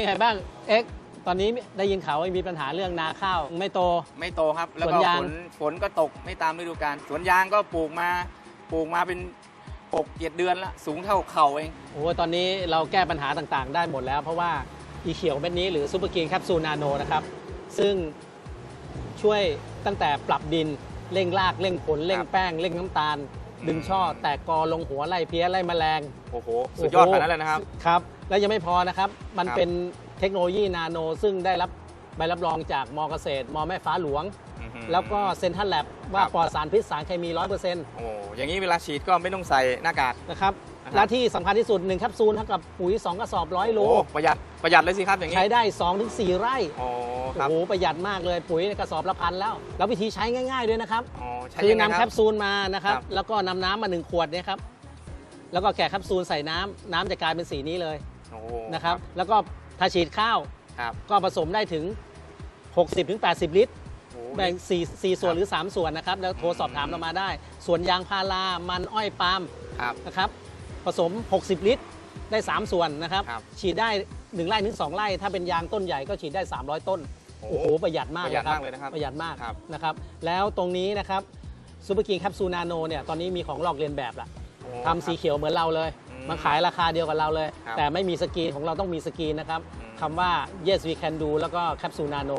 เป็นไงบ้าง เอ็กซ์ตอนนี้ได้ยินข่าวว่ามีปัญหาเรื่องนาข้าวไม่โต ไม่โตครับ แล้วสก็วนยาง ฝนฝนก็ตกไม่ตามฤดูกาลสวนยางก็ปลูกมาปลูกมาเป็นหกเจ็ดเดือนละสูงเท่าเข่าเอง โอ้โหตอนนี้เราแก้ปัญหาต่างๆ ได้หมดแล้ว เพราะว่าอีเขียวเม็ดนี้หรือซูเปอร์กินแคปซูลนาโนนะครับ ซึ่งช่วยตั้งแต่ปรับดินเร่งรากเร่งผลเร่งครับแป้งเร่งน้ำตาล ดึงช่อ แตกกอลงหัวไล่เพี้ยไล่แมลงโอ้โห สุดยอดขนาดนั้นเลยนะครับ ครับ แล้วยังไม่พอนะครับ มันครับ เป็นเทคโนโลยีนาโน ซึ่งได้รับใบรับรองจากมอเกษตรมอแม่ฟ้าหลวง อื้อหือแล้วก็เซนทันแลบว่าครับ ปลอดสารพิษสารเคมี 100%โอ้อย่างนี้เวลาฉีดก็ไม่ต้องใส่หน้ากากนะครับ นะครับ และที่สำคัญที่สุด1แคปซูลเท่ากับปุ๋ย 2 กระสอบร้อยโลโอ้ประหยัดประหยัดเลยสิครับอย่างนี้ใช้ได้ 2-4 ไร่ โอ้คโอ้รับโหประหยัดมากเลยปุ๋ยในกระสอบละพันแล้ว แล้ววิธีใช้ง่าย ๆ ด้วยนะครับ อ๋อใช้คือยังไงนำคแครับ ปซูลมานะครับ ครับ แล้วก็นำน้ำมา1ขวดเนี่ยครับ แล้วก็แกะแคปซูลใส่น้ำน้ำจะกลายเป็นสีนี้เลย โอ้นะครับ แล้วก็ถ้าฉีดข้าว ครับก็ผสมได้ถึง 60-80ลิตร โอ้แบ่ง4 4ส่วนหรือ 3 ส่วนนะครับ แล้วโทรสอบถามเรามาได้ ส่วนยางพารามันอ้อยปาล์มครับ นะครับ ผสม 60 ลิตรได้ 3 ส่วนนะครับ ครับฉีดได้ 1 ไร่ถึง 2 ไร่ ถ้าเป็นยางต้นใหญ่ก็ฉีดได้ 300 ต้น โอ้โอ้โห ประหยัดมากประหยัดครัมากเลยนะครับประหยัดมากครับ นะครับ แล้วตรงนี้นะครับซูเปอร์กินแคปซูลนาโนเนี่ย ตอนนี้มีของหลอกเลียนแบบละโอ้ทำสีเขียวเหมือนเราเลยอื มมาขายราคาเดียวกับเราเลย ครับแต่ไม่มีสกรีนของเราต้องมีสกรีนนะครับอืม คำว่า yes we can do แล้วก็แคปซูลนาโน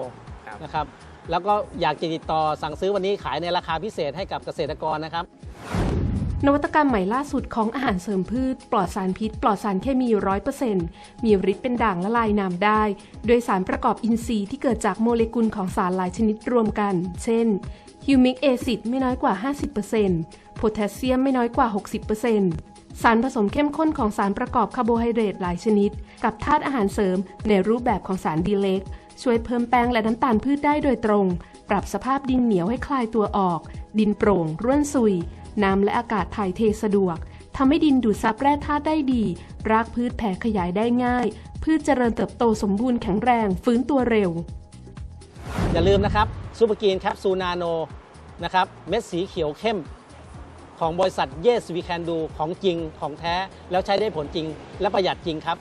ครับ นะครับแล้วก็อยากจะติดต่อสั่งซื้อวันนี้ขายในราคาพิเศษให้กับเกษตรกรนะครับ นวัตกรรมใหม่ล่าสุดของอาหารเสริมพืช ปลอดสารพิษ ปลอดสารเคมี 100%มีฤทธิ์เป็นด่างละลายน้ำได้ โดยสารประกอบอินทรีย์ที่เกิดจากโมเลกุลของสารหลายชนิดรวมกัน เช่นฮิวมิกแอซิดไม่น้อยกว่า 50%โพแทสเซียมไม่น้อยกว่า 60%สารผสมเข้มข้นของสารประกอบคาร์โบไฮเดรตหลายชนิด กับธาตุอาหารเสริมในรูปแบบของสารดีเล็ก ช่วยเพิ่มแป้งและน้ำตาลพืชได้โดยตรง ปรับสภาพดินเหนียวให้คลายตัวออก ดินโปร่ง ร่วนซุย น้ำและอากาศถ่ายเทสะดวกทำให้ดินดูดซับแร่ธาตุได้ดี รากพืชแผ่ขยายได้ง่าย พืชเจริญเติบโตสมบูรณ์แข็งแรง ฟื้นตัวเร็ว อย่าลืมนะครับซูเปอร์กินแคปซูลนาโนนะครับเม็ดสีเขียวเข้ม ของบริษัท yes we can do ของจริงของแท้แล้วใช้ได้ผลจริงและประหยัดจริงครับ